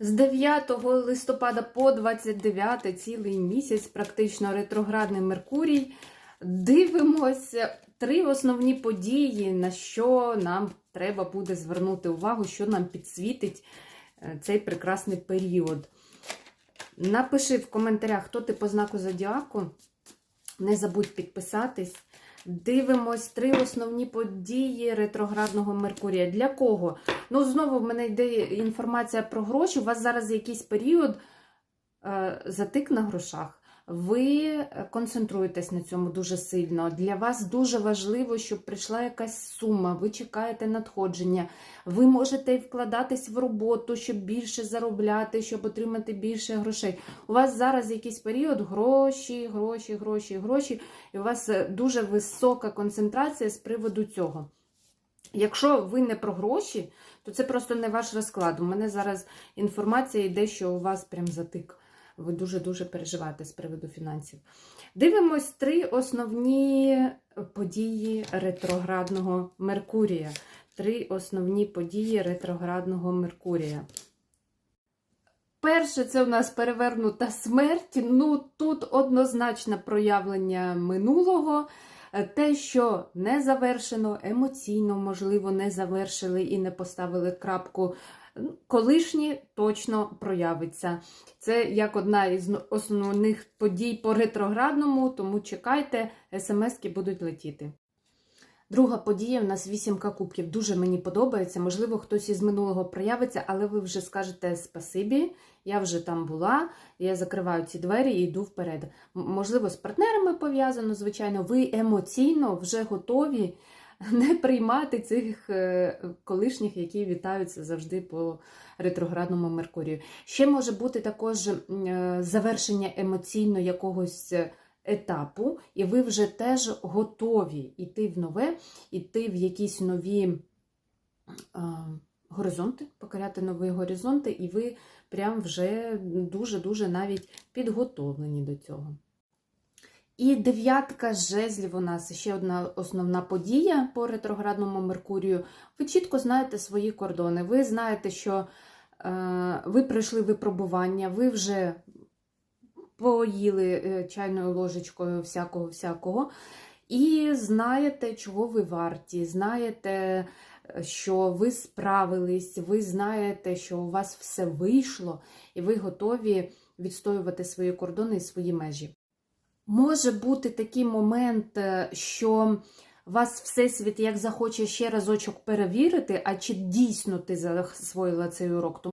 З 9 листопада по 29 цілий місяць, практично ретроградний Меркурій. Дивимося три основні події, на що нам треба буде звернути увагу, що нам підсвітить е, цей прекрасний період. Напиши в коментарях, хто ти по знаку зодіаку. Не забудь підписатись. Дивимось три основні події ретроградного Меркурія. Для кого? Ну, знову в мене йде інформація про гроші. У вас зараз якийсь період е, затик на грошах. Ви концентруєтесь на цьому дуже сильно. Для вас дуже важливо, щоб прийшла якась сума, ви чекаєте надходження. Ви можете вкладатись в роботу, щоб більше заробляти, щоб отримати більше грошей. У вас зараз якийсь період гроші, гроші, гроші, гроші, і у вас е, дуже висока концентрація з приводу цього. Якщо ви не про гроші, то це просто не ваш розклад. У мене зараз інформація йде, що у вас прям затик. Ви дуже-дуже переживаєте з приводу фінансів. Дивимось три основні події ретроградного Меркурія. Три основні події ретроградного Меркурія. Перше, це у нас перевернута смерть. Ну, тут однозначно проявлення минулого. Те, що не завершено, емоційно, можливо, не завершили і не поставили крапку. Колишнє точно проявиться. Це як одна із основних подій по ретроградному, тому чекайте, смски будуть летіти. Друга подія у нас вісімка кубків. Дуже мені подобається. Можливо, хтось із минулого проявиться, але ви вже скажете спасибі, я вже там була, я закриваю ці двері і йду вперед. Можливо, з партнерами пов'язано, звичайно, ви емоційно вже готові не приймати цих е, колишніх, які вітаються завжди по ретроградному Меркурію. Ще може бути також е, завершення емоційно якогось етапу, і ви вже теж готові йти в нове, йти в якісь нові горизонти, покоряти нові горизонти, і ви прям вже дуже-дуже навіть підготовлені до цього. І дев'ятка жезлів у нас ще одна основна подія по ретроградному Меркурію. Ви чітко знаєте свої кордони. Ви знаєте, що е, ви пройшли випробування, ви вже поїли е, чайною ложечкою всякого-всякого. І знаєте, чого ви варті, знаєте, що ви справились, ви знаєте, що у вас все вийшло, і ви готові відстоювати свої кордони і свої межі. Може бути такий момент, е, що вас Всесвіт як захоче ще разочок перевірити, а чи дійсно ти засвоїла цей урок.